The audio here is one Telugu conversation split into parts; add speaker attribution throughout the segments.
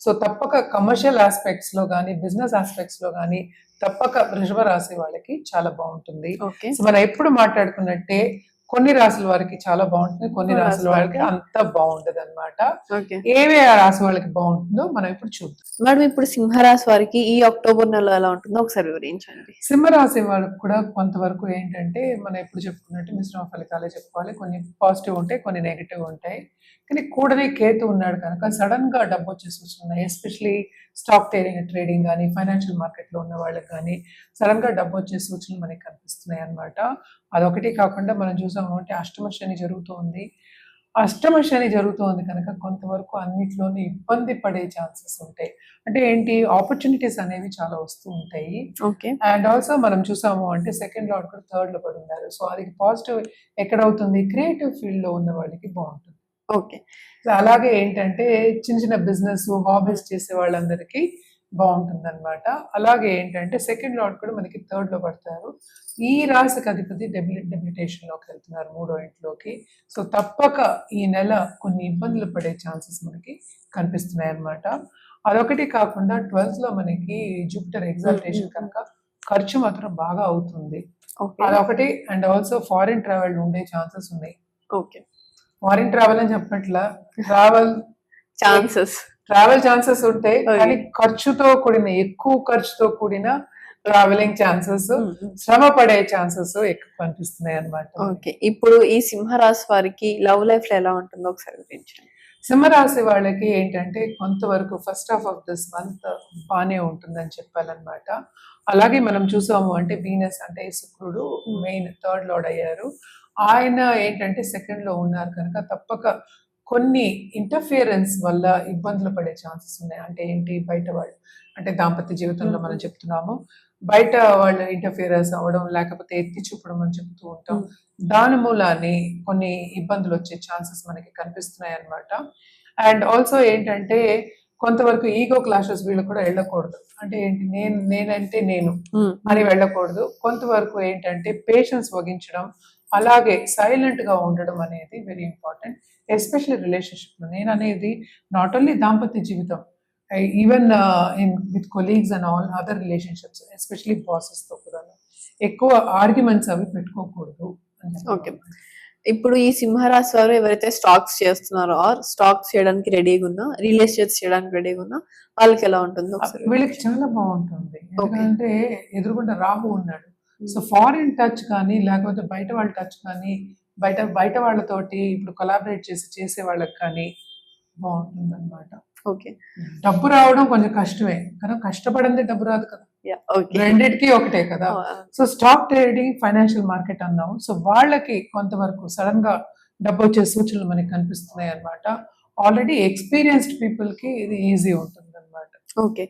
Speaker 1: సో తప్పక కమర్షియల్ ఆస్పెక్ట్స్లో కానీ బిజినెస్ ఆస్పెక్ట్స్లో కానీ తప్పక వృషభ రాశి వాళ్ళకి చాలా బాగుంటుంది. సో మనం ఎప్పుడు మాట్లాడుకున్నట్టే కొన్ని రాసుల వారికి చాలా బాగుంటుంది కొన్ని రాసుల
Speaker 2: వారికి
Speaker 1: అంత బాగుండదు అనమాట ఏవే ఆ రాశి వాళ్ళకి బాగుంటుందో మనం ఇప్పుడు చూద్దాం.
Speaker 2: మేడం ఇప్పుడు సింహరాశి వారికి ఈ అక్టోబర్ నెల ఎలా ఉంటుందో ఒకసారి వివరించండి.
Speaker 1: సింహరాశి వాళ్ళకి కూడా కొంతవరకు ఏంటంటే మనం ఎప్పుడు చెప్పుకున్నట్టు మిశ్రమ ఫలితాలే చెప్పుకోవాలి. కొన్ని పాజిటివ్ ఉంటాయి కొన్ని నెగిటివ్ ఉంటాయి. కానీ కూడనే కేతు ఉన్నాడు కనుక సడన్గా డబ్బు వచ్చే సూచనలు ఉన్నాయి ఎస్పెషలీ స్టాక్ ట్రేడింగ్ ట్రేడింగ్ కానీ ఫైనాన్షియల్ మార్కెట్లో ఉన్న వాళ్ళకి కానీ సడన్గా డబ్బు వచ్చే సూచనలు మనకి కనిపిస్తున్నాయి అన్నమాట. అదొకటి కాకుండా మనం చూసాము అంటే అష్టమ శని జరుగుతోంది. అష్టమ శని జరుగుతోంది కనుక కొంతవరకు అన్నిట్లోనే ఇబ్బంది పడే ఛాన్సెస్ ఉంటాయి. అంటే ఏంటి? ఆపర్చునిటీస్ అనేవి చాలా వస్తూ ఉంటాయి.
Speaker 2: ఓకే.
Speaker 1: అండ్ ఆల్సో మనం చూసాము అంటే సెకండ్ లార్డ్ కూడా థర్డ్లో పడి ఉన్నారు. సో అది పాజిటివ్ ఎక్కడ అవుతుంది క్రియేటివ్ ఫీల్డ్లో ఉన్న వాళ్ళకి బాగుంటుంది.
Speaker 2: ఓకే.
Speaker 1: సో అలాగే ఏంటంటే చిన్న చిన్న బిజినెస్ హాబీస్ చేసే వాళ్ళందరికీ బాగుంటుంది అనమాట అలాగే ఏంటంటే సెకండ్ లార్డ్ కూడా మనకి థర్డ్లో పడతారు. ఈ రాశికి అధిపతి డెబిలి డెబిలిటేషన్లోకి వెళ్తున్నారు మూడో ఇంట్లోకి. సో తప్పక ఈ నెల కొన్ని ఇబ్బందులు పడే ఛాన్సెస్ మనకి కనిపిస్తున్నాయి అన్నమాట అదొకటి కాకుండా ట్వెల్త్లో మనకి జూపిటర్ ఎగ్జాల్టేషన్ కనుక ఖర్చు మాత్రం బాగా అవుతుంది. అదొకటి. అండ్ ఆల్సో ఫారిన్ ట్రావెల్ ఉండే ఛాన్సెస్ ఉన్నాయి.
Speaker 2: ఓకే.
Speaker 1: ఫారిన్ ట్రావెల్ అని చెప్పట్లా ట్రావెల్
Speaker 2: ఛాన్సెస్
Speaker 1: ట్రావెల్ ఛాన్సెస్ ఉంటాయి. కానీ ఖర్చుతో కూడిన ఎక్కువ ఖర్చుతో కూడిన ట్రావెలింగ్ ఛాన్సెస్ శ్రమ పడే ఛాన్సెస్ ఎక్కువ కనిపిస్తున్నాయి అన్నమాట
Speaker 2: ఓకే ఇప్పుడు ఈ సింహరాశి వారికి లవ్ లైఫ్లో ఎలా ఉంటుందో ఒకసారి వివరించండి.
Speaker 1: సింహరాశి వాళ్ళకి ఏంటంటే కొంతవరకు first half of this month బాగానే ఉంటుందని చెప్పాలన్నమాట అలాగే మనం చూసాము అంటే వీనస్ అంటే శుక్రుడు. మెయిన్ థర్డ్ లోడ్ అయ్యారు ఆయన ఏంటంటే సెకండ్లో ఉన్నారు కనుక తప్పక కొన్ని ఇంటర్ఫియరెన్స్ వల్ల ఇబ్బందులు పడే ఛాన్సెస్ ఉన్నాయి అంటే ఏంటి బయట వాళ్ళు అంటే దాంపత్య జీవితంలో మనం. చెప్తున్నాము బయట వాళ్ళు ఇంటర్ఫియరెన్స్ అవ్వడం లేకపోతే ఎత్తి చూపడం అని చెప్తూ ఉంటాం.
Speaker 2: Hmm.
Speaker 1: దాని మూలాన్ని కొన్ని ఇబ్బందులు వచ్చే ఛాన్సెస్ మనకి కనిపిస్తున్నాయి అన్నమాట. అండ్ ఆల్సో ఏంటంటే కొంతవరకు ఈగో క్లాషెస్ వీళ్ళు కూడా వెళ్ళకూడదు. అంటే ఏంటి? నేను నేనంటే నేను అని వెళ్ళకూడదు. కొంతవరకు ఏంటంటే పేషెన్స్ వగించడం అలాగే సైలెంట్గా ఉండడం అనేది వెరీ ఇంపార్టెంట్ ఎస్పెషల్లీ రిలేషన్షిప్ నేను అనేది నాట్ ఓన్లీ దాంపత్య జీవితం even in with colleagues and all other relationships especially బాసెస్తో కూడా ఎక్కువ ఆర్గ్యుమెంట్స్ అవి పెట్టుకోకూడదు.
Speaker 2: Okay. ఇప్పుడు ఈ సింహరాశి వారు ఎవరైతే స్టాక్స్ చేస్తున్నారో ఆర్ స్టాక్స్ చేయడానికి రెడీగా ఉన్నా రియల్ ఎస్టేట్స్ చేయడానికి రెడీగా ఉన్నా వాళ్ళకి ఎలా ఉంటుందో
Speaker 1: వీళ్ళకి చాలా బాగుంటుంది. ఎందుకంటే ఎదురుగుండా రాహు ఉన్నాడు. సో ఫారిన్ టచ్ కానీ లేకపోతే బయట వాళ్ళ టచ్ కానీ బయట బయట వాళ్ళతోటి ఇప్పుడు కొలాబరేట్ చేసి చేసే వాళ్ళకి కానీ బాగుంటుంది అనమాట
Speaker 2: ఓకే.
Speaker 1: డబ్బు రావడం కొంచెం కష్టమే కానీ కష్టపడింది డబ్బు రాదు కదా. రెండింటికి ఒకటే కదా. So stock trading financial market అన్నాము. సో వాళ్ళకి కొంతవరకు సడన్గా డబ్బు వచ్చే సూచనలు మనకి కనిపిస్తున్నాయి అన్నమాట. ఆల్రెడీ ఎక్స్పీరియన్స్డ్ పీపుల్కి ఇది ఈజీ ఉంటుంది అనమాట
Speaker 2: ఓకే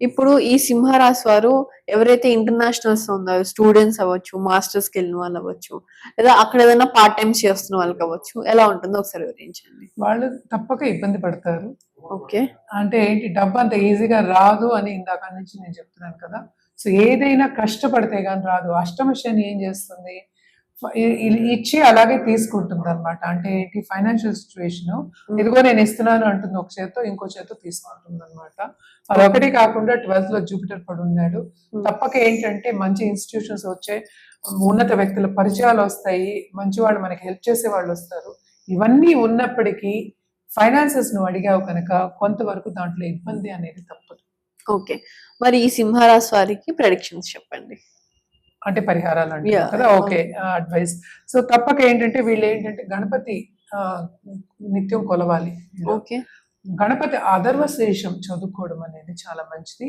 Speaker 2: ఇప్పుడు ఈ సింహరాశి వారు ఎవరైతే ఇంటర్నేషనల్స్ ఉన్నారో స్టూడెంట్స్ అవ్వచ్చు మాస్టర్స్కి వెళ్ళిన వాళ్ళు అవ్వచ్చు లేదా అక్కడ ఏదైనా పార్ట్ టైమ్స్ చేస్తున్న వాళ్ళకి అవ్వచ్చు ఎలా ఉంటుందో? ఒకసారి వివరించండి.
Speaker 1: వాళ్ళు తప్పక ఇబ్బంది పడతారు.
Speaker 2: ఓకే.
Speaker 1: అంటే ఏంటి డబ్బు అంత ఈజీగా రాదు అని ఇందాక నుంచి నేను చెప్తున్నాను కదా. సో ఏదైనా కష్టపడితే కానీ రాదు. అష్టమ శని ఏం చేస్తుంది? ఇచ్చి అలాగే తీసుకుంటుంది అనమాట అంటే ఏంటి ఫైనాన్షియల్ సిచ్యువేషన్. ఇదిగో నేను ఇస్తున్నాను అంటుంది ఒక చేత్తో ఇంకో చేత్తో తీసుకుంటుంది అనమాట అదొకటి కాకుండా ట్వెల్త్లో జూపిటర్ పడి ఉన్నాడు.
Speaker 2: Hmm.
Speaker 1: తప్పక ఏంటంటే మంచి ఇన్స్టిట్యూషన్స్ వచ్చే ఉన్నత వ్యక్తుల పరిచయాలు వస్తాయి. మంచి వాళ్ళు మనకి హెల్ప్ చేసే వాళ్ళు వస్తారు. ఇవన్నీ ఉన్నప్పటికీ ఫైనాన్సెస్ నువ్వు అడిగావు కనుక కొంతవరకు దాంట్లో ఇబ్బంది అనేది తప్పదు.
Speaker 2: ఓకే. మరి ఈ సింహరాశి వారికి ప్రొడిక్షన్స్ చెప్పండి.
Speaker 1: అంటే పరిహారాలు అంటే. కదా? ఓకే అడ్వైస్ సో తప్పక ఏంటంటే వీళ్ళు ఏంటంటే గణపతి నిత్యం కొలవాలి.
Speaker 2: ఓకే.
Speaker 1: గణపతి అధర్వ శేషం చదువుకోవడం అనేది చాలా మంచిది.